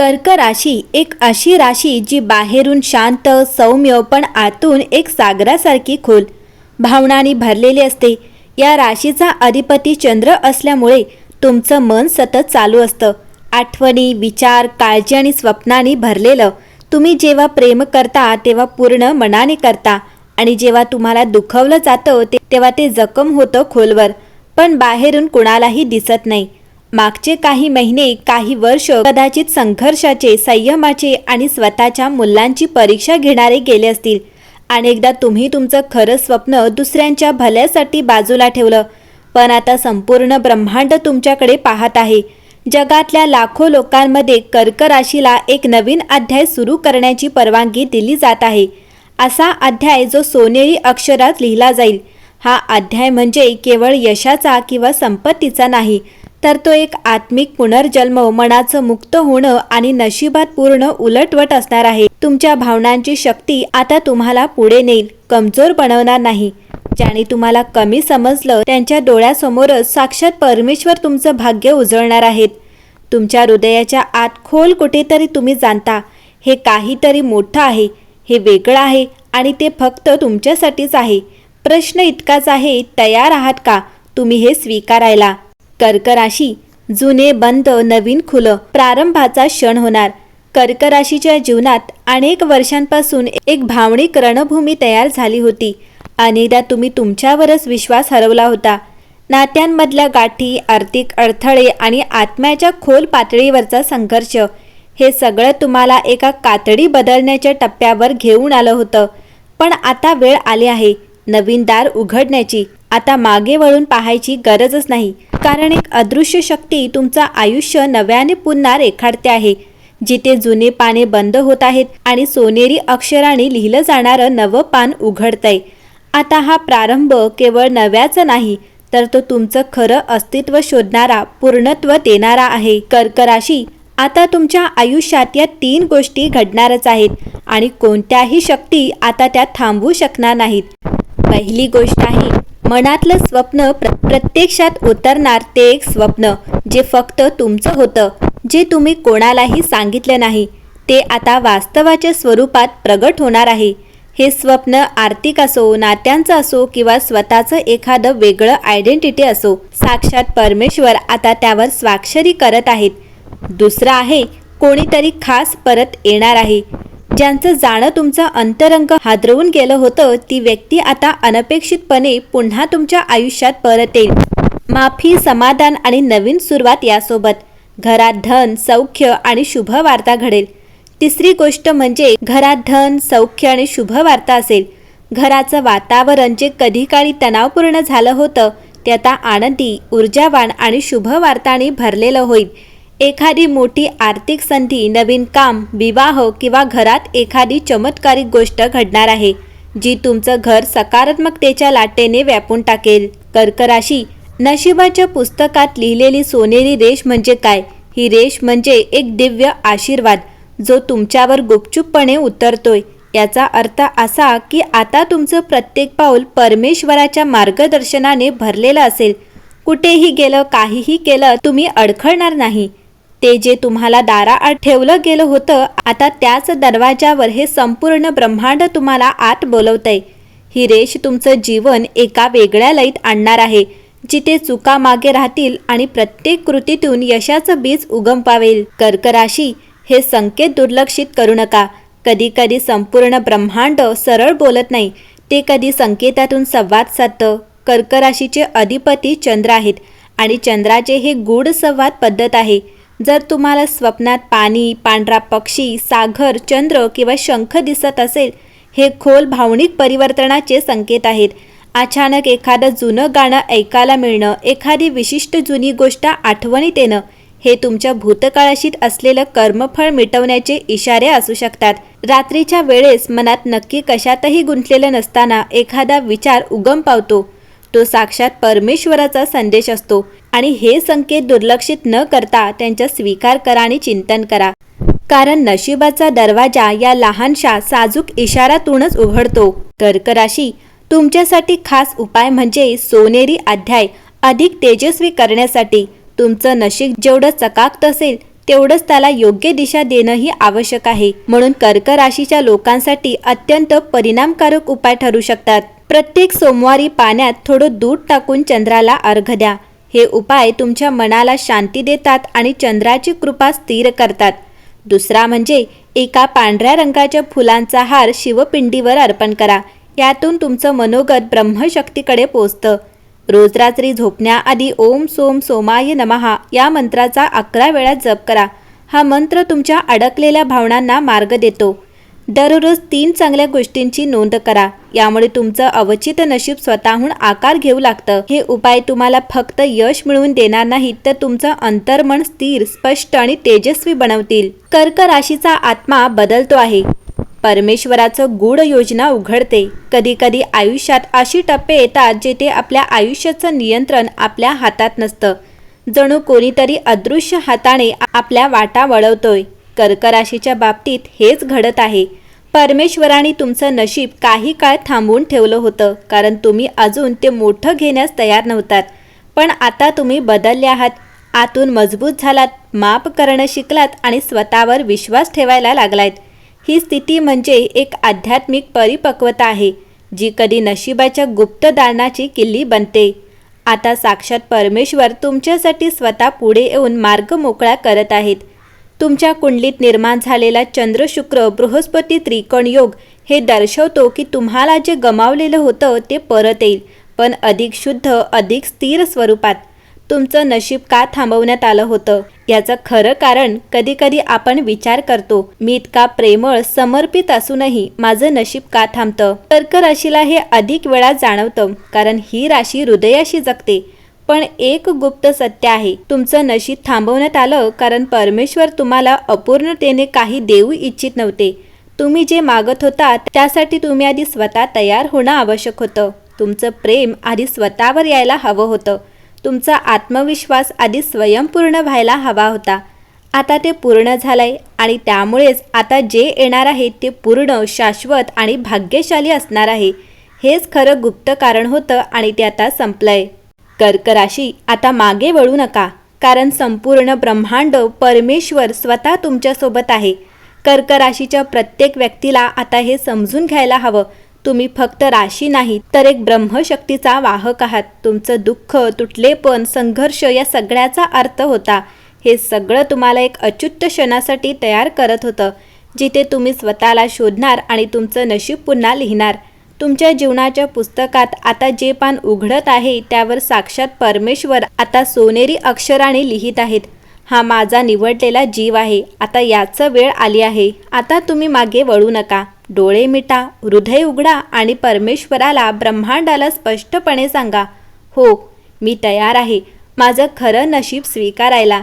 कर्क राशी एक अशी राशी जी बाहेरून शांत सौम्य पण आतून एक सागरासारखी खोल भावनांनी भरलेली असते. या राशीचा अधिपती चंद्र असल्यामुळे तुमचं मन सतत चालू असतं. आठवणी विचार काळजी आणि स्वप्नांनी भरलेलं. तुम्ही जेव्हा प्रेम करता तेव्हा पूर्ण मनाने करता. आणि जेव्हा तुम्हाला दुखवलं जातं तेव्हा ते जखम होतं खोलवर. पण बाहेरून कुणालाही दिसत नाही. मागचे काही महिने काही वर्ष कदाचित संघर्षाचे संयमाचे आणि स्वतःच्या मुलांची परीक्षा घेणारे गेले असतील. अनेकदा तुम्ही तुमचं खरं स्वप्न दुसऱ्यांच्या भल्यासाठी बाजूला ठेवलं. पण आता संपूर्ण ब्रह्मांड तुमच्याकडे पाहत आहे. जगातल्या लाखो लोकांमध्ये कर्क राशीला एक नवीन अध्याय सुरू करण्याची परवानगी दिली जात आहे. असा अध्याय जो सोनेरी अक्षरात लिहिला जाईल. हा अध्याय म्हणजे केवळ यशाचा किंवा संपत्तीचा नाही तर तो एक आत्मिक पुनर्जन्म मनाचं मुक्त होणं आणि नशिबात पूर्ण उलटवट असणार आहे. तुमच्या भावनांची शक्ती आता तुम्हाला पुढे नेईल कमजोर बनवणार नाही. ज्याने तुम्हाला कमी समजलं त्यांच्या डोळ्यासमोरच साक्षात परमेश्वर तुमचं भाग्य उजळणार आहेत. तुमच्या हृदयाच्या आत खोल कुठेतरी तुम्ही जाणता हे काहीतरी मोठं आहे हे वेगळं आहे आणि ते फक्त तुमच्यासाठीच आहे. प्रश्न इतकाच आहे तयार आहात का? तुम्ही हे स्वीकारायला. कर्क राशी जुने बंद नवीन खुलं. प्रारंभाचा क्षण होणार. कर्कराशीच्या जीवनात अनेक वर्षांपासून एक भावनिक रणभूमी तयार झाली होती. अनेकदा तुम्ही तुमच्यावरच विश्वास हरवला होता. नात्यांमधल्या गाठी आर्थिक अडथळे आणि आत्म्याच्या खोल पातळीवरचा संघर्ष. हे सगळं तुम्हाला एका कातडी बदलण्याच्या टप्प्यावर घेऊन आलं होतं. पण आता वेळ आली आहे. नवीन दार उघडण्याची आता मागे वळून पाहायची गरजच नाही. कारण एक अदृश्य शक्ती तुमचं आयुष्य नव्याने पुन्हा रेखाडते आहे. जिथे जुने पाने बंद होत आहेत आणि सोनेरी अक्षराने लिहिलं जाणारं नवं पान उघडतंय. आता हा प्रारंभ केवळ नव्याचा नाही तर तो तुमचं खरं अस्तित्व शोधणारा पूर्णत्व देणारा आहे. कर्कराशी आता तुमच्या आयुष्यात या तीन गोष्टी घडणारच आहेत आणि कोणत्याही शक्ती आता त्या थांबवू शकणार नाहीत. पहिली गोष्ट आहे मनातलं स्वप्न प्र प्रत्यक्षात उतरणार ते एक स्वप्न जे फक्त तुमचं होतं जे तुम्ही कोणालाही सांगितलं नाही ते आता वास्तवाच्या स्वरूपात प्रगट होणार आहे. हे स्वप्न आर्थिक असो नात्यांचं असो किंवा स्वतःचं एखादं वेगळं आयडेंटिटी असो साक्षात परमेश्वर आता त्यावर स्वाक्षरी करत आहेत. दुसरं आहे कोणीतरी खास परत येणार आहे. ज्यांचं जाणं तुमचं अंतरंग हादरवून गेलं होतं ती व्यक्ती आता अनपेक्षितपणे पुन्हा तुमच्या आयुष्यात परत येईल. माफी समाधान आणि नवीन सुरुवात यासोबत. घरात धन सौख्य आणि शुभ वार्ता घडेल. तिसरी गोष्ट म्हणजे घरात धन सौख्य आणि शुभ वार्ता असेल. घराचं वातावरण जे कधी काळी तणावपूर्ण झालं होतं ते आता आनंदी ऊर्जावान आणि शुभ वार्तांनी भरलेलं होईल. एखादी मोठी आर्थिक संधी नवीन काम विवाह किंवा घरात एखादी चमत्कारिक गोष्ट घडणार आहे जी तुमचं घर सकारात्मकतेच्या लाटेने व्यापून टाकेल. कर्क राशी नशिबाच्या पुस्तकात लिहिलेली सोनेरी रेष म्हणजे काय? ही रेष म्हणजे एक दिव्य आशीर्वाद जो तुमच्यावर गुपचूपपणे उतरतोय. याचा अर्थ असा की आता तुमचं प्रत्येक पाऊल परमेश्वराच्या मार्गदर्शनाने भरलेलं असेल. कुठेही गेलं काहीही केलं तुम्ही अडखळणार नाही. ते जे तुम्हाला दाराआड ठेवलं गेलं होतं आता त्याच दरवाजावर हे संपूर्ण ब्रह्मांड तुम्हाला आत बोलवतंय. ही रेष तुमचं जीवन एका वेगळ्या लईत आणणार आहे जिथे चुका मागे राहतील आणि प्रत्येक कृतीतून यशाचं बीज उगम पावेल कर्कराशी हे संकेत दुर्लक्षित करू नका. कधी कधी संपूर्ण ब्रह्मांड सरळ बोलत नाही ते कधी संकेतातून संवाद साधतं. कर्कराशीचे अधिपती चंद्र आहेत आणि चंद्राचे हे गूढ संवाद पद्धत आहे. जर तुम्हाला स्वप्नात पाणी पांढरा पक्षी सागर चंद्र किंवा शंख दिसत असेल हे खोल भावनिक परिवर्तनाचे संकेत आहेत. अचानक एखादं जुनं गाणं ऐकायला मिळणं एखादी विशिष्ट जुनी गोष्ट आठवणीत येणं हे तुमच्या भूतकाळाशीत असलेलं कर्मफळ मिटवण्याचे इशारे असू शकतात. रात्रीच्या वेळेस मनात नक्की कशातही गुंतलेलं नसताना एखादा विचार उगम पावतो. तो साक्षात परमेश्वराचा संदेश असतो. आणि हे संकेत दुर्लक्षित न करता त्यांचा स्वीकार करा आणि चिंतन करा. कारण नशिबाचा दरवाजा या लहानशा साजूक इशारातूनच उघडतो. कर्क राशी तुमच्यासाठी खास उपाय म्हणजे सोनेरी अध्याय अधिक तेजस्वी करण्यासाठी. तुमचं नशीब जेवढं चकाकत असेल तेवढंच त्याला योग्य दिशा देणंही आवश्यक आहे. म्हणून कर्क राशीच्या लोकांसाठी अत्यंत परिणामकारक उपाय ठरू शकतात. प्रत्येक सोमवारी पाण्यात थोडं दूध टाकून चंद्राला अर्घ द्या. हे उपाय तुमच्या मनाला शांती देतात आणि चंद्राची कृपा स्थिर करतात. दुसरा म्हणजे एका पांढऱ्या रंगाच्या फुलांचा हार शिवपिंडीवर अर्पण करा. यातून तुमचं मनोगत ब्रह्मशक्तीकडे पोचतं. रोज रात्री झोपण्याआधी ओम सोम सोमाय नमहा या मंत्राचा अकरा वेळा जप करा. हा मंत्र तुमच्या अडकलेल्या भावनांना मार्ग देतो. दररोज तीन चांगल्या गोष्टींची नोंद करा. यामुळे तुमचं अवचित नशीब स्वतःहून आकार घेऊ लागतं. हे उपाय तुम्हाला फक्त यश मिळवून देणार नाहीत तर तुमचं अंतर्मन स्थिर स्पष्ट आणि तेजस्वी बनवतील. कर्क राशीचा आत्मा बदलतो आहे. परमेश्वराचं गूढ योजना उघडते. कधी कधी आयुष्यात अशी टप्पे येतात जेथे आपल्या आयुष्याचं नियंत्रण आपल्या हातात नसतं. जणू कोणीतरी अदृश्य हाताने आपल्या वाटा वळवतोय. कर्क राशीच्या बाबतीत हेच घडत आहे. परमेश्वराने तुमचं नशीब काही काळ थांबवून ठेवलं होतं कारण तुम्ही अजून ते मोठं घेण्यास तयार नव्हतात. पण आता तुम्ही बदलले आहात. आतून मजबूत झालात माप करणं शिकलात आणि स्वतःवर विश्वास ठेवायला लागलायत. ही स्थिती म्हणजे एक आध्यात्मिक परिपक्वता आहे जी कधी नशिबाच्या गुप्त दालनाची किल्ली बनते. आता साक्षात परमेश्वर तुमच्यासाठी स्वतः पुढे येऊन मार्ग मोकळा करत आहेत. तुमच्या कुंडलीत निर्माण झालेला चंद्र शुक्र बृहस्पती त्रिकोण योग हे दर्शवतो की तुम्हाला जे गमावलेलं होतं ते परत येईल पण अधिक शुद्ध अधिक स्थिर स्वरूपात. तुमचं नशीब का थांबवण्यात आलं होतं? याचं खरं कारण कधीकधी आपण विचार करतो मी इतका प्रेमळ समर्पित असूनही माझं नशीब का थांबतं? कर्क राशीला हे अधिक वेळा जाणवतं कारण ही राशी हृदयाशी जगते. पण एक गुप्त सत्य आहे. तुमचं नशीब थांबवण्यात आलं कारण परमेश्वर तुम्हाला अपूर्णतेने काही देऊ इच्छित नव्हते. तुम्ही जे मागत होता त्यासाठी तुम्ही आधी स्वतः तयार होणं आवश्यक होतं. तुमचं प्रेम आधी स्वतःवर यायला हवं होतं. तुमचा आत्मविश्वास आधी स्वयंपूर्ण व्हायला हवा होता. आता ते पूर्ण झालंय आणि त्यामुळेच आता जे येणार आहे ते पूर्ण शाश्वत आणि भाग्यशाली असणार आहे. हेच खरं गुप्त कारण होतं आणि ते आता संपलंय. कर्कराशी आता मागे वळू नका कारण संपूर्ण ब्रह्मांड परमेश्वर स्वतः तुमच्यासोबत आहे. कर्क राशीच्या प्रत्येक व्यक्तीला आता हे समजून घ्यायला हवं. तुम्ही फक्त राशी नाही तर एक ब्रह्मशक्तीचा वाहक आहात. तुमचं दुःख तुटलेपण संघर्ष या सगळ्याचा अर्थ होता. हे सगळं तुम्हाला एक अच्युत क्षणासाठी तयार करत होतं जिथे तुम्ही स्वतःला शोधणार आणि तुमचं नशीब पुन्हा लिहिणार. तुमच्या जीवनाच्या पुस्तकात आता जे पान उघडत आहे त्यावर साक्षात परमेश्वर आता सोनेरी अक्षराने लिहित आहेत. हा माझा निवडलेला जीव आहे. आता याचं वेळ आली आहे. आता तुम्ही मागे वळू नका. डोळे मिटा हृदय उघडा आणि परमेश्वराला ब्रह्मांडाला स्पष्टपणे सांगा. हो मी तयार आहे. माझं खरं नशीब स्वीकारायला.